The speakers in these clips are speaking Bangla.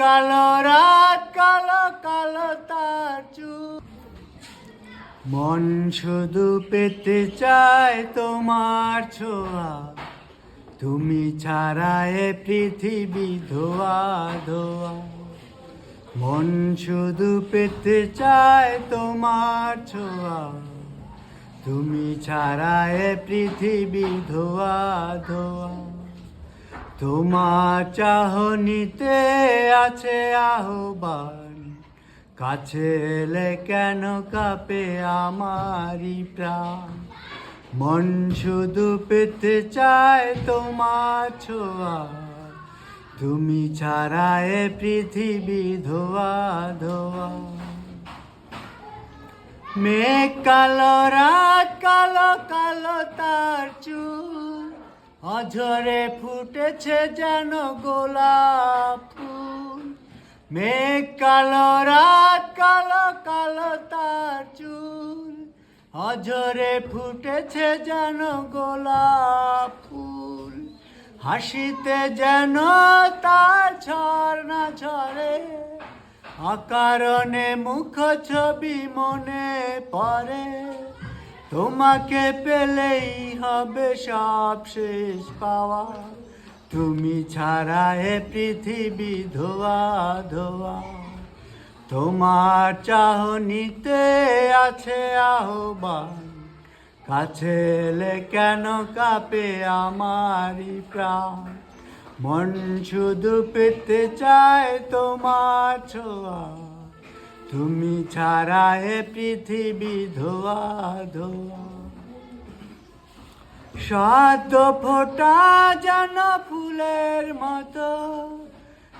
কালো রাত, কালো কালো তার মন শুধু পেতে চায় তোমার ছোঁয়া। তুমি ছাড়া এ পৃথিবী ধোয়া ধোয়া। মন শুধু পেতে চায় তোমার ছোঁয়া। তুমি ছাড়া এ পৃথিবী ধোয়া ধোয়া। তোমার চাহনিতে আছে আহ্বান। কাছে এলে কেন কাঁপে আমারি প্রাণ? মন শুধু পেতে চায় তোমার ছোঁয়া। তুমি ছাড়া এ পৃথিবী ধোয়া ধোয়া। মেঘ কালো, রাত কালো কালো তার চুল। অঝরে ফুটেছে যেন গোলাপ ফুল। মেঘ কালো, রাত কালো কালো তার চুল। অঝরে ফুটেছে যেন গোলাপ ফুল। হাসিতে যেন তার ঝর্ণা ঝরে। অকারণে মুখ ছবি মনে পড়ে। তোমাকে পেলেই হবে সব শেষ পাওয়া। তুমি ছাড়া এ পৃথিবী ধোয়া ধোয়া। তোমার চাহনিতে আছে আহ্বান। কাছে এলে কেন কাঁপে আমারই প্রাণ? মন শুধু পেতে চায় তোমার ছোঁয়া। তুমি ছাড়া এ পৃথিবী ধোয়া ধোয়া। সাধ্য ফোটা যেন ফুলের মতো।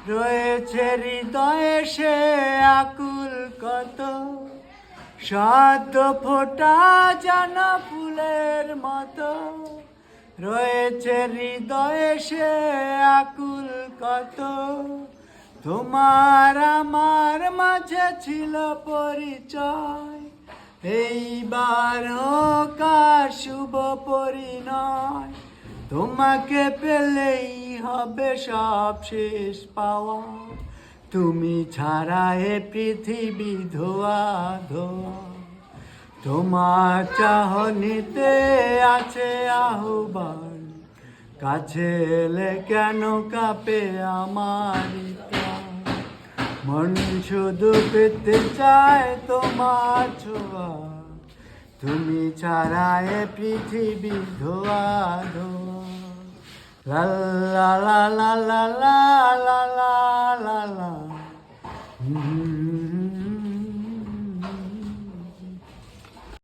রয়েছে হৃদয়ে সে আকুল কত। সাধ্য ফোটা যেন ফুলের মতো। রয়েছে হৃদয়ে সে আকুল কত। তোমার আমার মাঝে ছিল পরিচয়। এইবার শুভ পরিণয়। তোমাকে পেলেই হবে সব শেষ পাওয়া। তুমি ছাড়া এ পৃথিবী ধোয়া ধোয়া। তোমার চাহনিতে আছে আহ্বান। কাছে এলে কেন কাঁপে আমার? মন শুধু পেতে চায় তোমার ছোঁয়া। তুমি এ পৃথিবী ধোয়া ধোয়া। লা লা লা লা লা লা লা লা লা